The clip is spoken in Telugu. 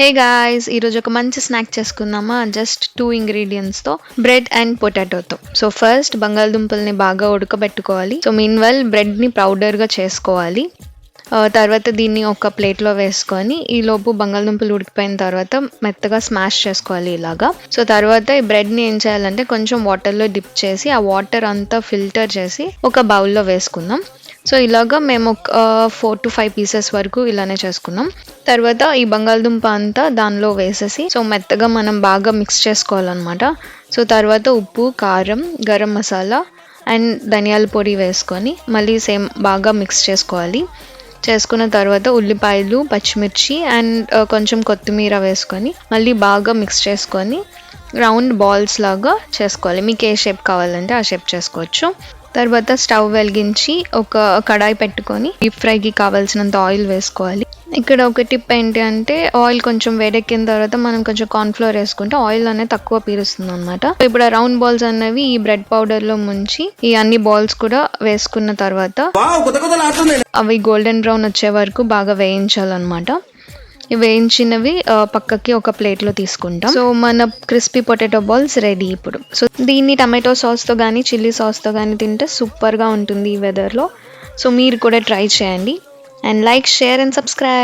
హే గాయస్ ఈరోజు ఒక మంచి స్నాక్ చేసుకుందామా? జస్ట్ టూ ఇంగ్రీడియంట్స్తో బ్రెడ్ అండ్ పొటాటోతో సో ఫస్ట్ బంగాళదుంపల్ని బాగా ఉడకబెట్టుకోవాలి. సో మీన్ వెల్ బ్రెడ్ని పౌడర్గా చేసుకోవాలి. తర్వాత దీన్ని ఒక ప్లేట్లో వేసుకొని ఈ లోపు బంగాళదుంపలు ఉడికిపోయిన తర్వాత మెత్తగా స్మాష్ చేసుకోవాలి ఇలాగా. సో తర్వాత ఈ బ్రెడ్ని ఏం చేయాలంటే కొంచెం వాటర్లో డిప్ చేసి ఆ వాటర్ అంతా ఫిల్టర్ చేసి ఒక బౌల్లో వేసుకుందాం. సో ఇలాగా మేము ఒక ఫోర్ టు ఫైవ్ పీసెస్ వరకు ఇలానే చేసుకున్నాం. తర్వాత ఈ బంగాళదుంప అంతా దానిలో వేసేసి సో మెత్తగా మనం బాగా మిక్స్ చేసుకోవాలన్నమాట. సో తర్వాత ఉప్పు కారం గరం మసాలా అండ్ ధనియాల పొడి వేసుకొని మళ్ళీ సేమ్ బాగా మిక్స్ చేసుకోవాలి. చేసుకున్న తర్వాత ఉల్లిపాయలు పచ్చిమిర్చి అండ్ uh, కొంచెం కొత్తిమీర వేసుకొని మళ్ళీ బాగా మిక్స్ చేసుకొని రౌండ్ బాల్స్ లాగా చేసుకోవాలి. మీకు ఏ షేప్ కావాలంటే ఆ షేప్ చేసుకోవచ్చు. తర్వాత స్టవ్ వెలిగించి ఒక కడాయి పెట్టుకొని డీప్ ఫ్రైకి కావాల్సినంత ఆయిల్ వేసుకోవాలి. ఇక్కడ ఒక టిప్ ఏంటి అంటే ఆయిల్ కొంచెం వేడెక్కిన తర్వాత మనం కొంచెం కార్న్ఫ్లోర్ వేసుకుంటే ఆయిల్ అనేది తక్కువ పీలుస్తుంది అనమాట ఇప్పుడు రౌండ్ బాల్స్ అనేవి ఈ బ్రెడ్ పౌడర్లో ముంచి ఈ అన్ని బాల్స్ కూడా వేసుకున్న తర్వాత అవి గోల్డెన్ బ్రౌన్ వచ్చే వరకు బాగా వేయించాలన్నమాట. వేయించినవి పక్కకి ఒక ప్లేట్లో తీసుకుంటాం. సో మన క్రిస్పీ పొటాటో బాల్స్ రెడీ ఇప్పుడు. సో దీన్ని టమాటో సాస్తో కానీ చిల్లీ సాస్తో కానీ తింటే సూపర్గా ఉంటుంది ఈ వెదర్లో. సో మీరు కూడా ట్రై చేయండి. And like share and subscribe.